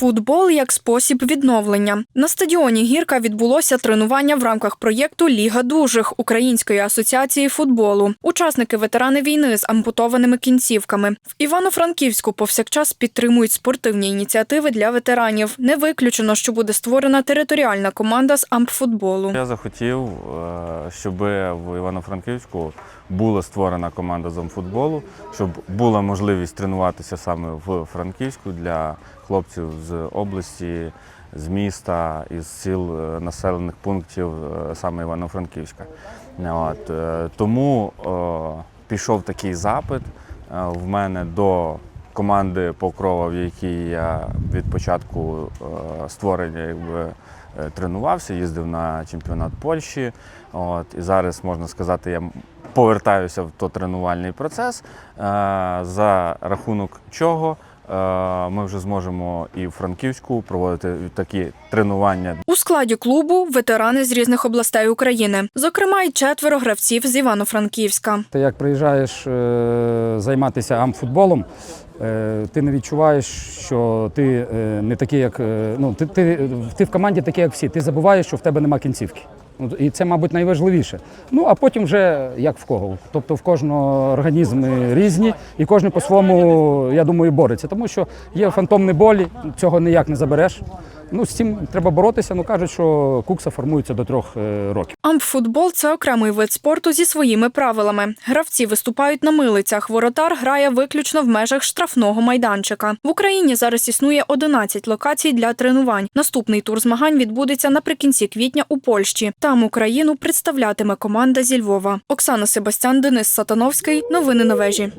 Футбол як спосіб відновлення. На стадіоні Гірка відбулося тренування в рамках проєкту Ліга дужих Української асоціації футболу. Учасники ветерани війни з ампутованими кінцівками. В Івано-Франківську повсякчас підтримують спортивні ініціативи для ветеранів. Не виключено, що буде створена територіальна команда з ампфутболу. Я захотів, е, щоб в Івано-Франківську була створена команда з амфутболу, щоб була можливість тренуватися саме в Франківську для хлопців з області, з міста, із сіл е, населених пунктів е, саме Івано-Франківська. От, е, тому пішов такий запит в мене до команди Покрова, в якій я від початку створення якби, тренувався, їздив на чемпіонат Польщі. От, і зараз можна сказати, я повертаюся в то тренувальний процес, за рахунок чого ми вже зможемо і в Франківську проводити такі тренування У складі клубу ветерани з різних областей України, зокрема, й четверо гравців з Івано-Франківська. Ти як приїжджаєш е, займатися амфутболом, е, ти не відчуваєш, що ти е, не такий, як е, ну, ти, ти, ти в команді такий, як всі. Ти забуваєш, що в тебе нема кінцівки. І це, мабуть, найважливіше. Ну а потім вже як в кого. Тобто в кожного організми різні, і кожен по-своєму, я думаю, бореться. Тому що є фантомні болі, цього ніяк не забереш. Ну, з цим треба боротися. Ну кажуть, що кукса формується до трьох е, років. Ампфутбол – це окремий вид спорту зі своїми правилами. Гравці виступають на милицях. Воротар грає виключно в межах штрафного майданчика. В Україні зараз існує 11 локацій для тренувань. Наступний тур змагань відбудеться наприкінці квітня у Польщі. Там Україну представлятиме команда зі Львова. Оксана Себастян, Денис Сатановський. Новини на вежі.